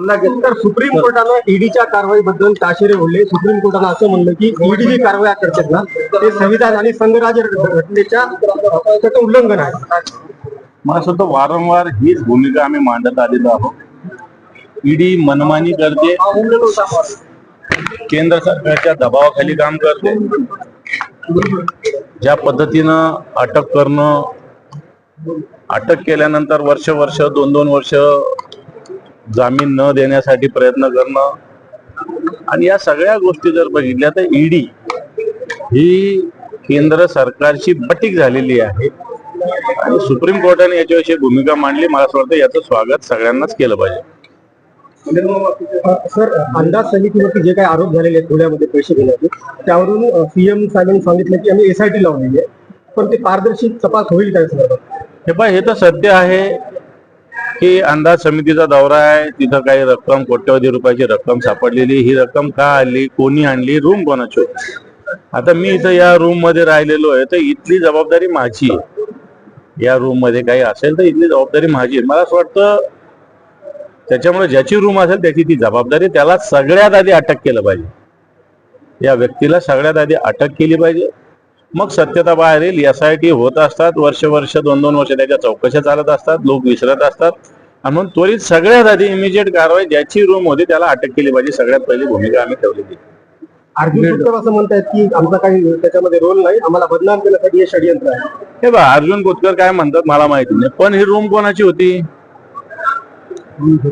तर सुप्रीम कोर्टानं ईडीच्या कारवाईबद्दल ताशेरे ओढले सुप्रीम कोर्टानं असं म्हणलं की ईडी जी कारवाई करतात ना ते संविधान आणि संघराज घटनेच्या त्याचं उल्लंघन आहे. मला सुद्धा वारंवार हीच भूमिका आम्ही मांडत आलेलो आहोत. ईडी मनमानी करते केंद्र सरकारच्या दबावाखाली काम करते. ज्या पद्धतीनं अटक करणं अटक केल्यानंतर वर्ष वर्ष दोन दोन वर्ष जामीन न देण्यासाठी प्रयत्न करणं. आणि या सगळ्या गोष्टी जर बघितल्या तर ईडी ही केंद्र सरकारची बटीक झालेली आहे. आणि सुप्रीम कोर्टाने याच्याविषयी भूमिका मांडली. मला असं वाटतं याचं स्वागत सगळ्यांनाच केलं पाहिजे. सर अंदाज समितीवरती जे काही आरोप झालेले आहेत पुण्यामध्ये पैसे घेण्याचे त्यावरून सीएम साहेबांनी सांगितलं की आम्ही एसआयटी लावलेली आहे. पण ते पारदर्शी तपास होईल त्या संदर्भात हे पण हे तर सत्य आहे. की अंदाज समितीचा दौरा आहे. तिथं काही रक्कम कोट्यवधी रुपयाची रक्कम सापडलेली. ही रक्कम का आली कोणी आणली? रूम कोणाची होती? आता मी इथं या रूममध्ये राहिलेलो आहे तर इथली जबाबदारी माझी आहे. या रूममध्ये काही असेल तर इथली जबाबदारी माझी आहे. मला असं वाटतं त्याच्यामुळे ज्याची रूम असेल त्याची ती जबाबदारी त्याला सगळ्यात आधी अटक केलं पाहिजे. या व्यक्तीला सगळ्यात आधी अटक केली पाहिजे. मग सत्यता बाहेर येईल एस आय टी होत असतात वर्ष वर्ष दोन दोन वर्ष त्याच्या चौकशा चालत असतात लोक विसरत असतात. आणि म्हणून त्वरित सगळ्यात आधी इमिजिएट कारवाई ज्याची रूम होती त्याला अटक केली पाहिजे सगळ्यात पहिली भूमिका आम्ही ठेवलेली असं म्हणतायत की आमचा काही त्याच्यामध्ये रोल नाही आम्हाला बदनाम करण्यासाठी हे षडयंत्र आहे. हे बा अर्जुन खोतकर काय म्हणतात मला माहिती नाही पण ही रूम कोणाची होती?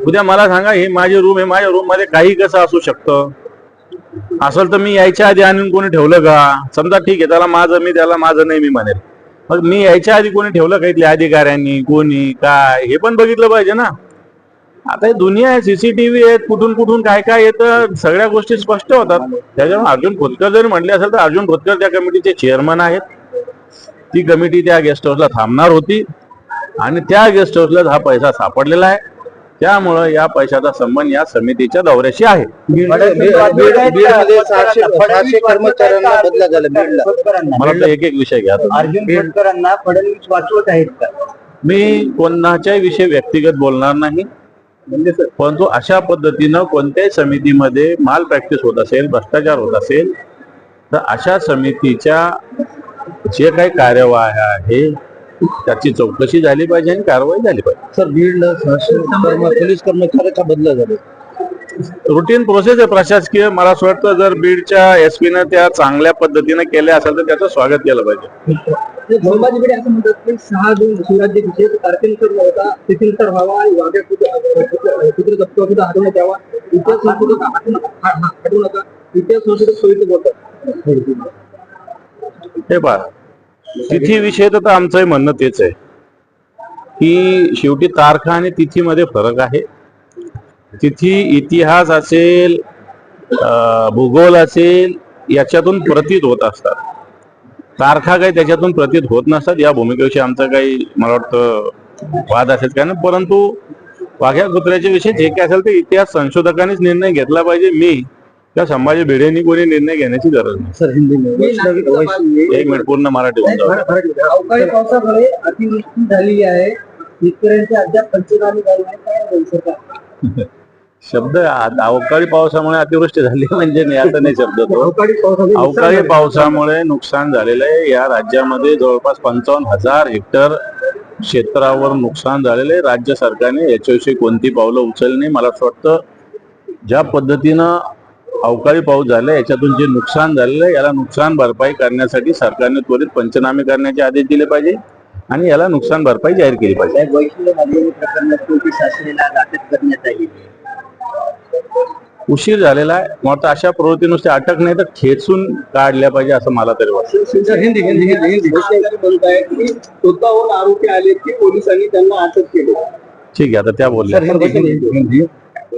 उद्या मला सांगा ही माझी रूम आहे माझ्या रूममध्ये काही कसं असू शकतं? असेल तर मी यायच्या आधी आणून कोणी ठेवलं का? समजा ठीक आहे त्याला माझं मी त्याला माझं नाही मी म्हणेल. मग मी यायच्या आधी कोणी ठेवलं का इथल्या अधिकाऱ्यांनी? कोणी? काय? हे पण बघितलं पाहिजे ना. आता हे दुनिया आहे सीसीटीव्ही आहेत कुठून कुठून काय काय येतं सगळ्या गोष्टी स्पष्ट होतात. त्याच्यामुळे अर्जुन खोतकर जरी म्हटले असेल तर अर्जुन खोतकर त्या कमिटीचे चेअरमन आहेत. ती कमिटी त्या गेस्ट हाऊसला थांबणार होती. आणि त्या गेस्ट हाऊसला हा पैसा सापडलेला आहे. त्यामुळं या पैशाचा संबंध या समितीच्या दौऱ्याशी आहे. बीडमध्ये सहाशे सहाशे कर्मचाऱ्यांना बदला झाला बीडला. मला एक एक विषय घ्या. अर्जुन फडणवीस वाचवत आहेत का? मी कोणाच्याही विषयी व्यक्तिगत बोलणार नाही. परंतु अशा पद्धतीनं कोणत्याही समितीमध्ये माल प्रॅक्टिस होत असेल भ्रष्टाचार होत असेल तर अशा समितीच्या जे काही कार्यवाही आहे त्याची चौकशी झाली पाहिजे आणि कारवाई झाली पाहिजे. सर बीडला पोलीस कर्मचाऱ्याचा बदला झाला? रुटीन प्रोसेस आहे प्रशासकीय. मला असं वाटतं जर बीडच्या एस न त्या चांगल्या पद्धतीने केल्या असेल तर त्याचं स्वागत केलं पाहिजे. की हे पहा तिथी विषय तर आमचंही म्हणणं तेच आहे. की शेवटी तारखा आणि तिथीमध्ये फरक आहे. तिथी इतिहास असेल भूगोल असेल याच्यातून प्रतीत होत असतात. तारखा काही त्याच्यातून प्रतीत होत नसतात. या भूमिकेविषयी आमचा काही मला वाटतं वाद असेल काय ना परंतु वाघ्या कुत्र्याच्या विषयी जे काय असेल ते इतिहास संशोधकांनीच निर्णय घेतला पाहिजे. मी किंवा संभाजी भिडेंनी कोणी निर्णय घेण्याची गरज नाही. सर हिंदी में वैष्णवी वैष्णवी एक मिनिट पूर्ण मराठी होऊन जाऊ द्या. अवकाळी पावसामुळे अतिवृष्टी झालेली आहे. शेतकऱ्यांचे अद्याप पंचनामे झाले नाही काय होईल सरकार शब्द आ- अवकाळी पावसामुळे अतिवृष्टी झाली म्हणजे नाही आता नाही शब्द तो. अवकाळी पावसामुळे नुकसान अवकाळी झालं. पावसामुळे नुकसान झालेलं आहे. या राज्यामध्ये जवळपास पंचावन्न हजार हेक्टर क्षेत्रावर नुकसान झालेलं आहे. राज्य सरकारने याच्याविषयी कोणती पावलं उचलली नाही. मला असं वाटतं ज्या पद्धतीनं अवकाळी पाऊस झाला याच्यातून जे नुकसान झालेलं आहे याला नुकसान भरपाई करण्यासाठी सरकारने त्वरित पंचनामे करण्याचे आदेश दिले पाहिजे आणि याला नुकसान भरपाई जाहीर केली पाहिजे. उशीर झालेला आहे. मग आता अशा प्रवृत्ती नुसते अटक नाही तर खेचून काढल्या पाहिजे असं मला तरी वाटतं. हिंदी हिंदी हिंदी हिंदी. म्हणत आहे की स्वतःहून आरोपी आले की पोलिसांनी त्यांना अटक केली. ठीक आहे आता त्या बोलल्या.